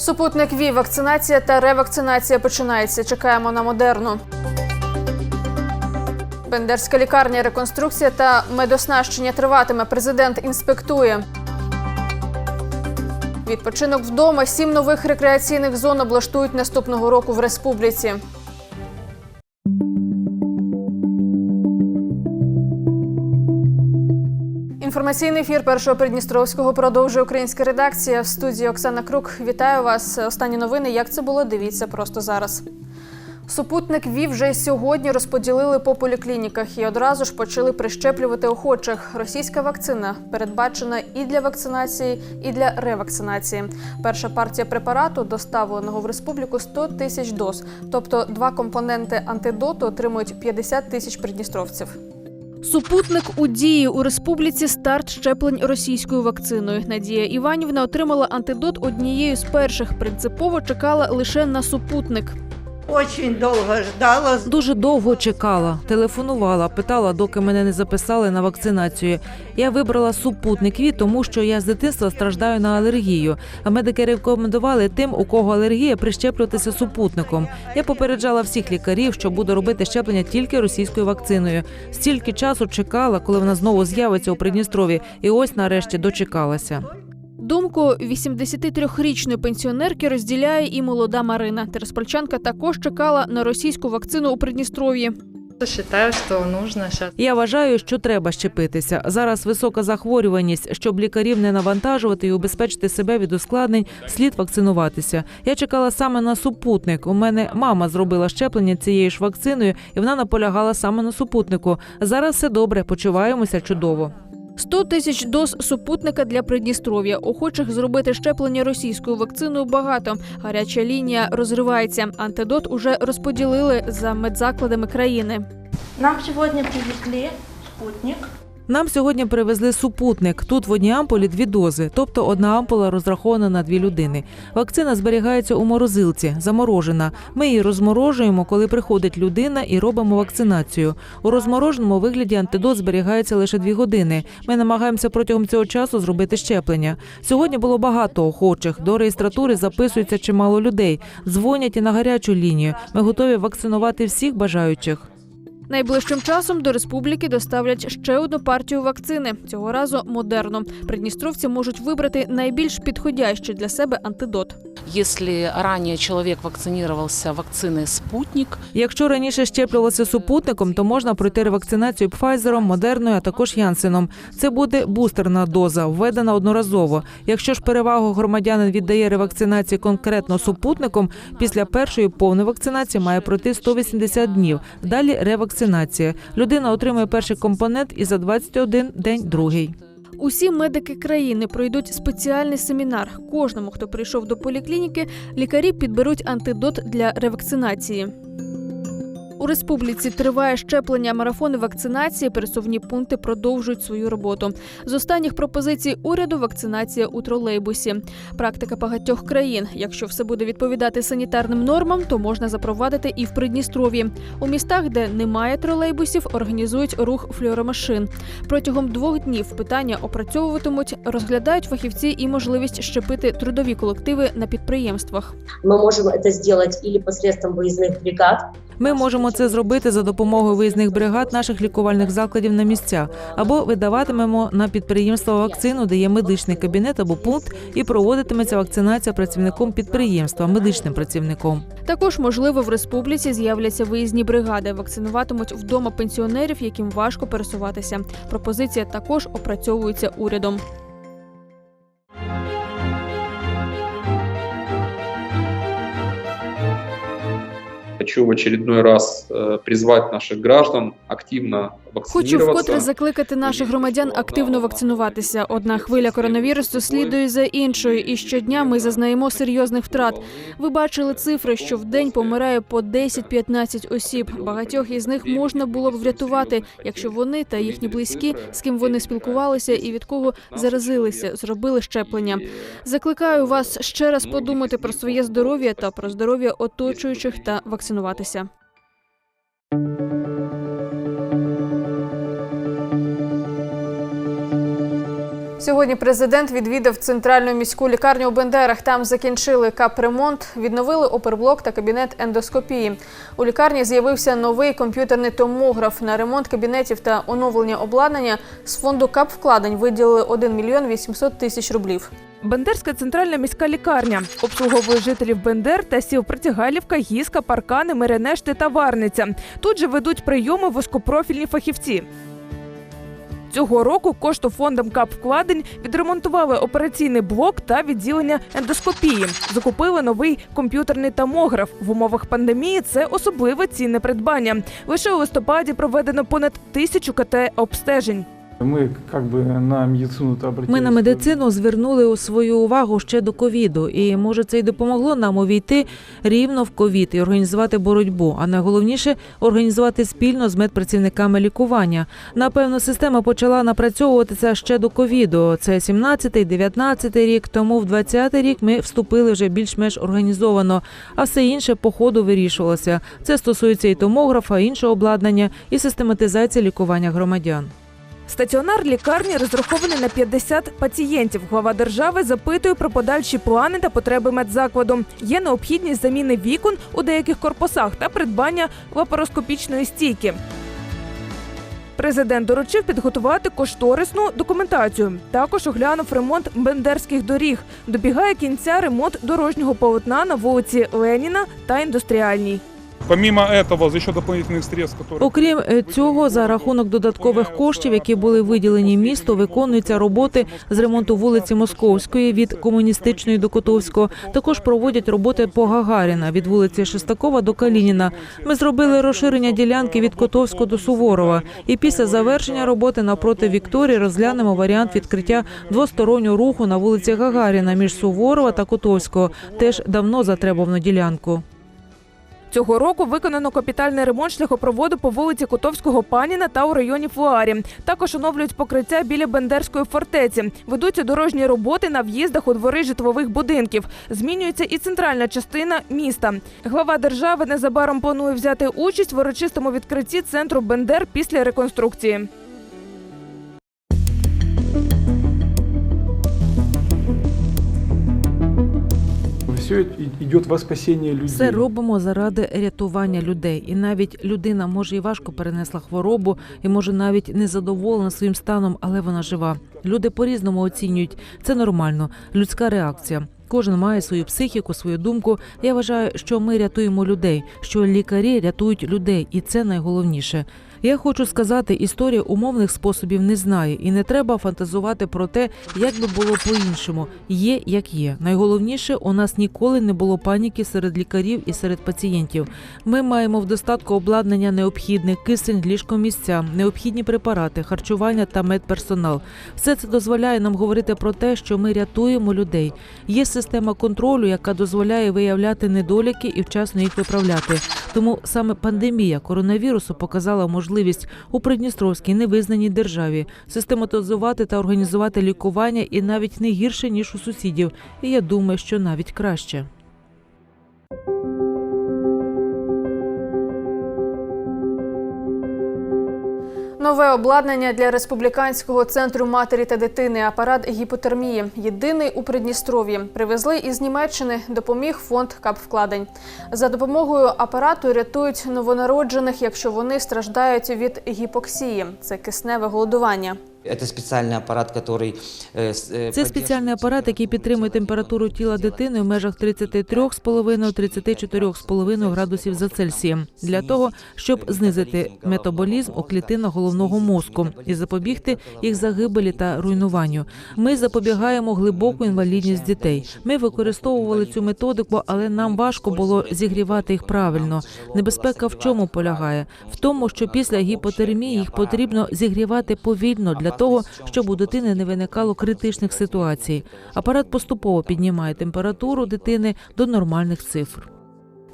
Супутник ВІ, вакцинація та ревакцинація починається. Чекаємо на модерну. Бендерська лікарня, реконструкція та медоснащення триватиме. Президент інспектує. Відпочинок вдома. Сім нових рекреаційних зон облаштують наступного року в республіці. Інформаційний ефір першого Придністровського продовжує українська редакція. В студії Оксана Крук. Вітаю вас. Останні новини. Як це було? Дивіться просто зараз. Супутник ВІ вже сьогодні розподілили по поліклініках і одразу ж почали прищеплювати охочих. Російська вакцина передбачена і для вакцинації, і для ревакцинації. Перша партія препарату, доставленого в республіку 100 тисяч доз. Тобто два компоненти антидоту отримують 50 тисяч придністровців. Супутник у дії у республіці старт щеплень російською вакциною. Надія Іванівна отримала антидот однією з перших. Принципово чекала лише на супутник. Очень довго ждала. Дуже довго чекала, телефонувала, питала, доки мене не записали на вакцинацію. Я вибрала супутник ВІ, тому що я з дитинства страждаю на алергію. А медики рекомендували тим, у кого алергія, прищеплюватися супутником. Я попереджала всіх лікарів, що буду робити щеплення тільки російською вакциною. Стільки часу чекала, коли вона знову з'явиться у Придністрові, і ось нарешті дочекалася. Думку 83-річної пенсіонерки розділяє і молода Марина. Тереспольчанка також чекала на російську вакцину у Придністров'ї. Считаю, что нужно Я вважаю, що треба щепитися. Зараз висока захворюваність. Щоб лікарів не навантажувати і убезпечити себе від ускладнень, слід вакцинуватися. Я чекала саме на супутник. У мене мама зробила щеплення цією ж вакциною, і вона наполягала саме на супутнику. Зараз все добре, почуваємося чудово. 100 тисяч доз супутника для Придністров'я. Охочих зробити щеплення російською вакциною багато. Гаряча лінія розривається. Антидот уже розподілили за медзакладами країни. Нам сьогодні привезли спутник. Нам сьогодні привезли супутник. Тут в одній ампулі дві дози, тобто одна ампула розрахована на дві людини. Вакцина зберігається у морозилці, заморожена. Ми її розморожуємо, коли приходить людина і робимо вакцинацію. У розмороженому вигляді антидот зберігається лише дві години. Ми намагаємося протягом цього часу зробити щеплення. Сьогодні було багато охочих. До реєстратури записується чимало людей. Дзвонять і на гарячу лінію. Ми готові вакцинувати всіх бажаючих. Найближчим часом до республіки доставлять ще одну партію вакцини. Цього разу модерну. Придністровці можуть вибрати найбільш підходящий для себе антидот. Если ранее человек вакцинировался вакциной «Спутник», Якщо раніше щеплювалося супутником, то можна пройти ревакцинацію Пфайзером, Модерною, а також Янсеном. Це буде бустерна доза, введена одноразово. Якщо ж перевагу громадянин віддає ревакцинації конкретно супутником, після першої повної вакцинації має пройти 180 днів. Далі ревакцинація. Людина отримує перший компонент і за 21 день другий. Усі медики країни пройдуть спеціальний семінар. Кожному, хто прийшов до поліклініки, лікарі підберуть антидот для ревакцинації. У республіці триває щеплення марафони вакцинації. Пересувні пункти продовжують свою роботу. З останніх пропозицій уряду вакцинація у тролейбусі. Практика багатьох країн. Якщо все буде відповідати санітарним нормам, то можна запровадити і в Придністров'ї. У містах, де немає тролейбусів, організують рух флюоромашин. Протягом двох днів питання опрацьовуватимуть, розглядають фахівці і можливість щепити трудові колективи на підприємствах. Мы можем это сделать или посредством выездных бригад, Ми можемо це зробити за допомогою виїзних бригад наших лікувальних закладів на місця, або видаватимемо на підприємство вакцину, де є медичний кабінет або пункт, і проводитиметься вакцинація працівником підприємства, медичним працівником. Також, можливо, в республіці з'являться виїзні бригади. Вакцинуватимуть вдома пенсіонерів, яким важко пересуватися. Пропозиція також опрацьовується урядом. Хочу в очередной раз э, призвать наших граждан активно Хочу вкотре закликати наших громадян активно вакцинуватися. Одна хвиля коронавірусу слідує за іншою, і щодня ми зазнаємо серйозних втрат. Ви бачили цифри, що в день помирає по 10-15 осіб. Багатьох із них можна було б врятувати, якщо вони та їхні близькі, з ким вони спілкувалися і від кого заразилися, зробили щеплення. Закликаю вас ще раз подумати про своє здоров'я та про здоров'я оточуючих та вакцинуватися. Сьогодні президент відвідав центральну міську лікарню у Бендерах. Там закінчили капремонт, відновили оперблок та кабінет ендоскопії. У лікарні з'явився новий комп'ютерний томограф. На ремонт кабінетів та оновлення обладнання з фонду капвкладень виділили 1 мільйон 800 тисяч рублів. Бендерська центральна міська лікарня обслуговує жителів Бендер та сіл Притягайлівка, Гіска, Паркани, Меренешти та Варниця. Тут же ведуть прийоми вузькопрофільні фахівці. Цього року коштофондом КАП вкладень відремонтували операційний блок та відділення ендоскопії. Закупили новий комп'ютерний томограф. В умовах пандемії це особливе цінне придбання. Лише у листопаді проведено понад тисячу КТ обстежень. Мы как бы на медицину-то обратились. Ми на медицину звернули свою увагу ще до ковіду, і може це й допомогло нам увійти рівно в ковід і організувати боротьбу. А найголовніше організувати спільно з медпрацівниками лікування. Напевно, система почала напрацьовуватися ще до ковіду. Це 17-й, 19-й рік. Тому в 20-й рік ми вступили вже більш-менш організовано, а все інше по ходу вирішувалося. Це стосується і томографа, і іншого обладнання, і систематизації лікування громадян. Стаціонар лікарні розрахований на 50 пацієнтів. Глава держави запитує про подальші плани та потреби медзакладу. Є необхідність заміни вікон у деяких корпусах та придбання лапароскопічної стійки. Президент доручив підготувати кошторисну документацію. Також оглянув ремонт бендерських доріг. Добігає кінця ремонт дорожнього полотна на вулиці Леніна та індустріальній. Помимо этого, за счет дополнительных средств, которые... Окрім е, цього, за рахунок додаткових коштів, які були виділені місту, виконуються роботи з ремонту вулиці Московської від комуністичної до Котовського. Також проводять роботи по Гагаріна від вулиці Шестакова до Калініна. Ми зробили розширення ділянки від Котовського до Суворова. І після завершення роботи навпроти Вікторії розглянемо варіант відкриття двостороннього руху на вулиці Гагаріна між Суворова та Котовського. Теж давно затребувану ділянку. Цього року виконано капітальний ремонт шляхопроводу по вулиці Котовського Паніна та у районі Фуарі. Також оновлюють покриття біля Бендерської фортеці. Ведуться дорожні роботи на в'їздах у двори житлових будинків. Змінюється і центральна частина міста. Глава держави незабаром планує взяти участь в урочистому відкритті центру Бендер після реконструкції. Все идет во спасение людей. Все робимо заради рятування людей. І навіть людина може і важко перенесла хворобу, і може навіть не задоволена своїм станом, але вона жива. Люди по-різному оцінюють. Це нормально, людська реакція. Кожен має свою психіку, свою думку. Я вважаю, що ми рятуємо людей, що лікарі рятують людей, і це найголовніше. Я хочу сказати, історія умовних способів не знає, і не треба фантазувати про те, як би було по-іншому. Є як є. Найголовніше, у нас ніколи не було паніки серед лікарів і серед пацієнтів. Ми маємо в достатку обладнання необхідне, кисень, ліжкомісця, необхідні препарати, харчування та медперсонал. Все це дозволяє нам говорити про те, що ми рятуємо людей. Є система контролю, яка дозволяє виявляти недоліки і вчасно їх виправляти. Тому саме пандемія коронавірусу показала можливість у Придністровській невизнаній державі систематизувати та організувати лікування і навіть не гірше ніж у сусідів. І я думаю, що навіть краще. Нове обладнання для республіканського центру матері та дитини. Апарат гіпотермії. Єдиний у Придністров'ї. Привезли із Німеччини. Допоміг фонд капвкладень. За допомогою апарату рятують новонароджених, якщо вони страждають від гіпоксії. Це кисневе голодування. Это специальный аппарат, который... э, с- э, Це спеціальний апарат, який підтримує температуру тіла дитини в межах 33,5-34,5 градусів за Цельсієм для того, щоб знизити метаболізм у клітинах головного мозку і запобігти їх загибелі та руйнуванню. Ми запобігаємо глибоку інвалідність дітей. Ми використовували цю методику, але нам важко було зігрівати їх правильно. Небезпека в чому полягає? В тому, що після гіпотермії їх потрібно зігрівати повільно для того, щоб у дитини не виникало критичних ситуацій. Апарат поступово піднімає температуру дитини до нормальних цифр.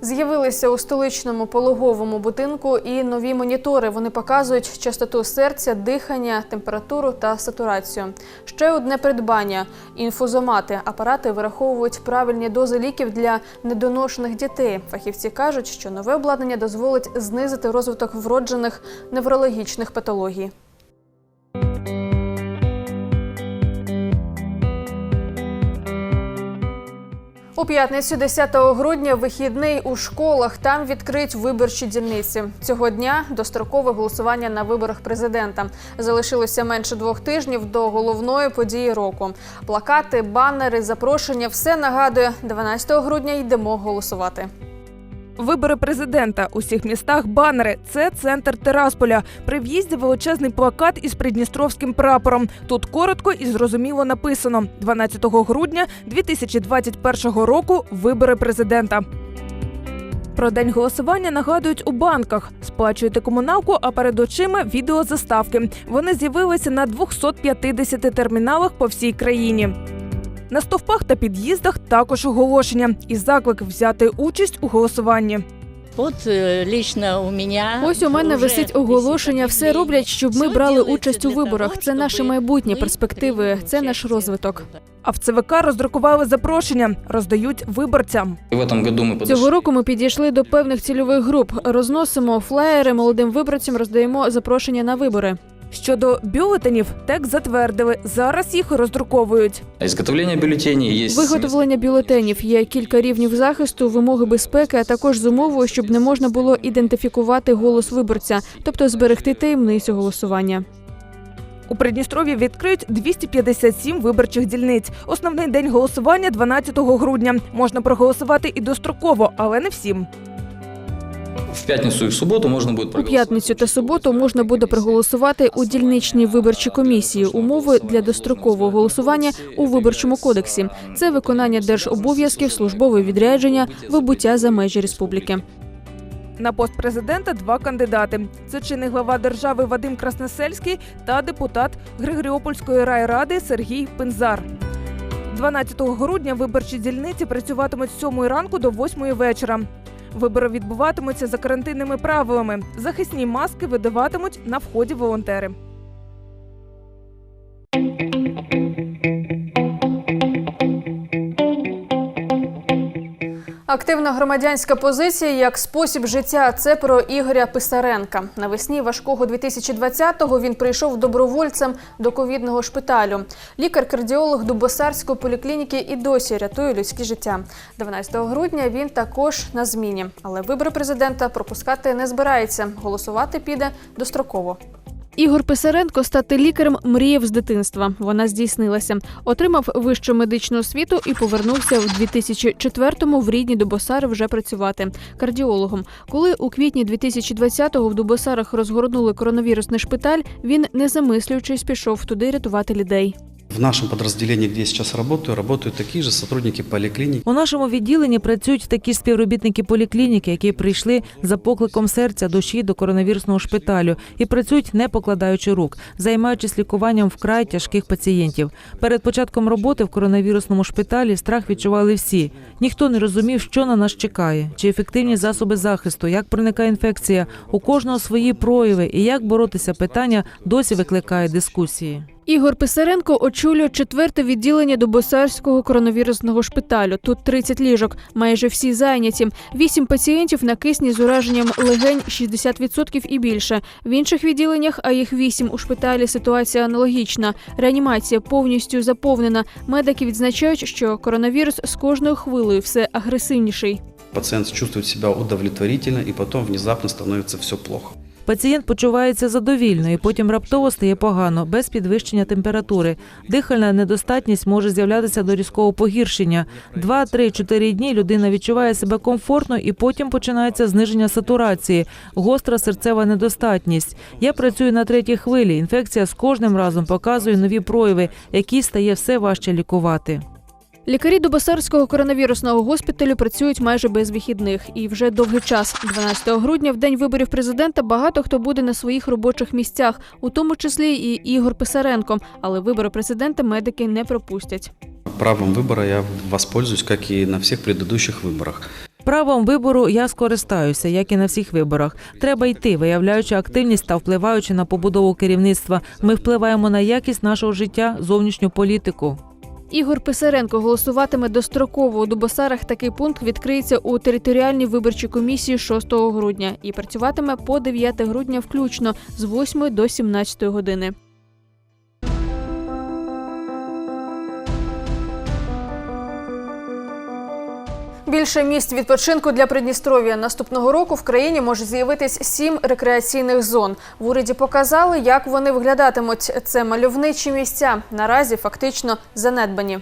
З'явилися у столичному пологовому будинку і нові монітори. Вони показують частоту серця, дихання, температуру та сатурацію. Ще одне придбання інфузомати. Апарати вираховують правильні дози ліків для недоношених дітей. Фахівці кажуть, що нове обладнання дозволить знизити розвиток вроджених неврологічних патологій. У п'ятницю 10 грудня вихідний у школах. Там відкриють виборчі дільниці. Цього дня дострокове голосування на виборах президента. Залишилося менше двох тижнів до головної події року. Плакати, банери, запрошення все нагадує. 12 грудня йдемо голосувати. Вибори президента у всіх містах банери. Це центр Терасполя. При в'їзді величезний плакат із придністровським прапором. Тут коротко і зрозуміло написано: 12 грудня 2021 року. Вибори президента. Про день голосування нагадують у банках. Сплачуєте комуналку, а перед очима відеозаставки. Вони з'явилися на 250 терміналах по всій країні. На стовпах та під'їздах також оголошення і заклик взяти участь у голосуванні. От е, лично у мене Ось у мене висить оголошення. Все роблять, щоб ми брали участь у виборах. Це наше майбутнє, перспективи, це наш розвиток. А в ЦВК роздрукували запрошення, роздають виборцям. В этом году мы Цього року ми підійшли до певних цільових груп. Розносимо флеєри молодим виборцям, роздаємо запрошення на вибори. Щодо бюлетенів, текст затвердили. Зараз їх роздруковують. Изготовление бюллетеней есть... Виготовлення бюлетенів є кілька рівнів захисту, вимоги безпеки, а також з умовою, щоб не можна було ідентифікувати голос виборця, тобто зберегти таємницю голосування. У Придністров'ї відкриють 257 виборчих дільниць. Основний день голосування 12 грудня. Можна проголосувати і достроково, але не всім. В пятницу и в субботу можно будет У п'ятницю та суботу можна буде проголосувати у дільничній виборчій комісії. Умови для дострокового голосування у виборчому кодексі. Це виконання держобов'язків, службове відрядження, вибуття за межі республіки. На пост президента два кандидати: це чинний глава держави Вадим Красносельський та депутат Григоріопольської райради Сергій Пинзар. 12 грудня виборчі дільниці працюватимуть з 7 ранку до 8 вечора. Вибори відбуватимуться за карантинними правилами. Захисні маски видаватимуть на вході волонтери. Активна громадянська позиція як спосіб життя. Це про Ігоря Писаренка. Навесні важкого 2020-го він прийшов добровольцем до ковідного шпиталю. Лікар-кардіолог Дубосарської поліклініки і досі рятує людське життя. 12 грудня він також на зміні, але вибори президента пропускати не збирається. Голосувати піде достроково. Ігор Писаренко стати лікарем мріяв з дитинства. Вона здійснилася. Отримав вищу медичну освіту і повернувся в 2004-му в рідні Дубосари вже працювати кардіологом. Коли у квітні 2020-го в Дубосарах розгорнули коронавірусний шпиталь, він не замислюючись пішов туди рятувати людей. В нашем подразделении, где я сейчас работаю, работают такие же сотрудники поликлиник. У нашому відділенні працюють такі ж співробітники поліклініки, які прийшли за покликом серця душі до коронавірусного шпиталю і працюють не покладаючи рук, займаючись лікуванням вкрай тяжких пацієнтів. Перед початком роботи в коронавірусному шпиталі страх відчували всі. Ніхто не розумів, що на нас чекає, чи ефективні засоби захисту, як проникає інфекція, у кожного свої прояви і як боротися питання досі викликає дискусії. Ігор Писаренко очолює четверте відділення Дубосарського коронавірусного шпиталю. Тут 30 ліжок, майже всі зайняті. Вісім пацієнтів на кисні з ураженням легень 60% і більше. В інших відділеннях, а їх вісім у шпиталі. Ситуація аналогічна. Реанімація повністю заповнена. Медики відзначають, що коронавірус з кожною хвилею все агресивніший. Пациент чувствует себя удовлетворительно, и потом внезапно становится все плохо. Пацієнт почувається задовільно і потім раптово стає погано, без підвищення температури. Дихальна недостатність може з'являтися до різкого погіршення. Два, три, чотири дні людина відчуває себе комфортно і потім починається зниження сатурації, гостра серцева недостатність. Я працюю на третій хвилі. Інфекція з кожним разом показує нові прояви, які стає все важче лікувати. Лікарі Дубосарського коронавірусного госпіталю працюють майже без вихідних, і вже довгий час, 12 грудня, в день виборів президента, багато хто буде на своїх робочих місцях, у тому числі і Ігор Писаренко. Але вибори президента медики не пропустять. Правом выбора я воспользуюсь, как и на всех предыдущих выборах. Правом вибору я скористаюся, як і на всіх виборах. Треба йти, виявляючи активність та впливаючи на побудову керівництва. Ми впливаємо на якість нашого життя, зовнішню політику. Ігор Писаренко голосуватиме достроково у Дубосарах. Такий пункт відкриється у територіальній виборчій комісії 6 грудня і працюватиме по 9 грудня включно з 8 до 17 години. Більше місць відпочинку для Придністров'я. Наступного року в країні може з'явитись сім рекреаційних зон. В уряді показали, як вони виглядатимуть. Це мальовничі місця. Наразі фактично занедбані.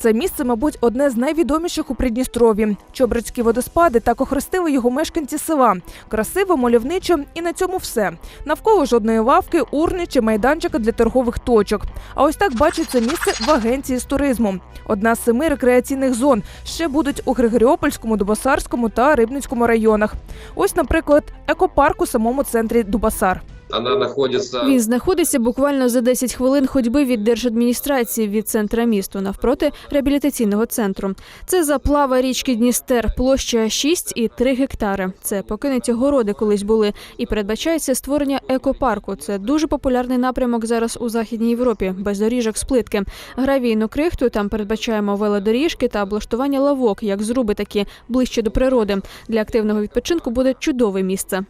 Це місце, мабуть, одне з найвідоміших у Придністров'ї. Чобрицькі водоспади так охрестили його мешканці села. Красиво, мальовничо, і на цьому все. Навколо жодної лавки, урни чи майданчика для торгових точок. А ось так бачить це місце в агенції з туризму. Одна з семи рекреаційних зон ще будуть у Григоріопольському, Дубасарському та Рибницькому районах. Ось, наприклад, екопарк у самому центрі Дубасар. Она находится... Він знаходиться буквально за 10 хвилин ходьби від держадміністрації від центра місту навпроти реабілітаційного центру. Це заплава річки Дністер, площа 6,3 гектари. Це покинуті городи колись були, і передбачається створення екопарку. Це дуже популярний напрямок зараз у західній Європі, без доріжок з плитки. Гравійну крихту там передбачаємо велодоріжки та облаштування лавок, як зруби такі ближче до природи. Для активного відпочинку буде чудове місце.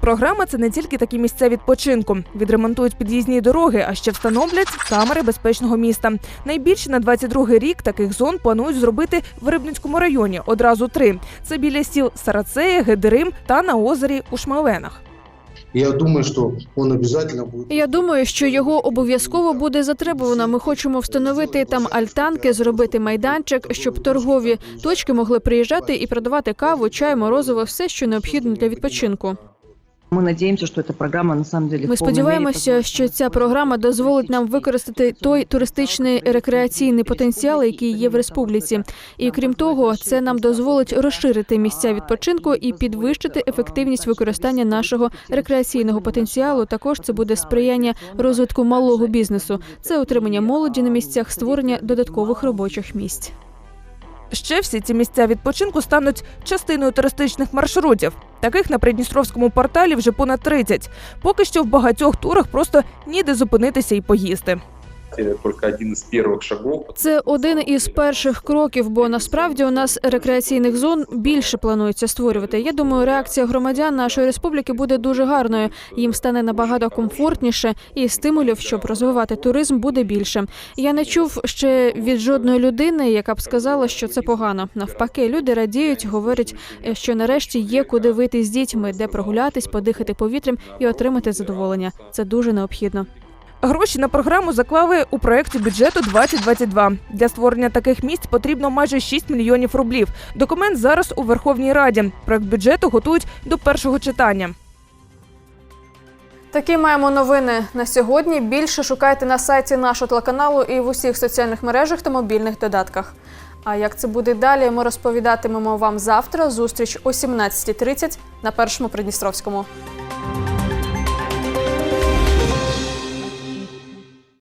Програма це не тільки такі місця відпочинку. Відремонтують під'їзні дороги, а ще встановлять камери безпечного міста. Найбільше на 22-й рік таких зон планують зробити в Рибницькому районі. Одразу три. Це біля сіл Сарацея, Гедерим та на озері у Шмаленах. Я думаю, что он обязательно будет. Я думаю, що його обов'язково буде затребувано. Ми хочемо встановити там альтанки, зробити майданчик, щоб торгові точки могли приїжджати і продавати каву, чай, морозиво, все, що необхідно для відпочинку. Ми надіємося, що ця програма на самом деле Ми сподіваємося, що ця програма дозволить нам використати той туристичний рекреаційний потенціал, який є в республіці. І крім того, це нам дозволить розширити місця відпочинку і підвищити ефективність використання нашого рекреаційного потенціалу. Також це буде сприяння розвитку малого бізнесу. Це отримання молоді на місцях, створення додаткових робочих місць. Ще всі ці місця відпочинку стануть частиною туристичних маршрутів. Таких на Придністровському порталі вже понад 30. Поки що в багатьох турах просто ніде зупинитися і поїсти. Это только один из первых шагов. Це один із перших кроків, бо насправді у нас рекреаційних зон більше планується створювати. Я думаю, реакція громадян нашої республіки буде дуже гарною. Їм стане набагато комфортніше, і стимулів, щоб розвивати туризм, буде більше. Я не чув ще від жодної людини, яка б сказала, що це погано. Навпаки, люди радіють, говорять, е, що нарешті є куди вийти з дітьми, де прогулятись, подихати повітрям і отримати задоволення. Це дуже необхідно. Гроші на програму заклали у проєкті бюджету 2022. Для створення таких місць потрібно майже 6 мільйонів рублів. Документ зараз у Верховній Раді. Проект бюджету готують до першого читання. Такі маємо новини на сьогодні. Більше шукайте на сайті нашого телеканалу і в усіх соціальних мережах та мобільних додатках. А як це буде далі, ми розповідатимемо вам завтра. Зустріч о 17.30 на першому Придністровському.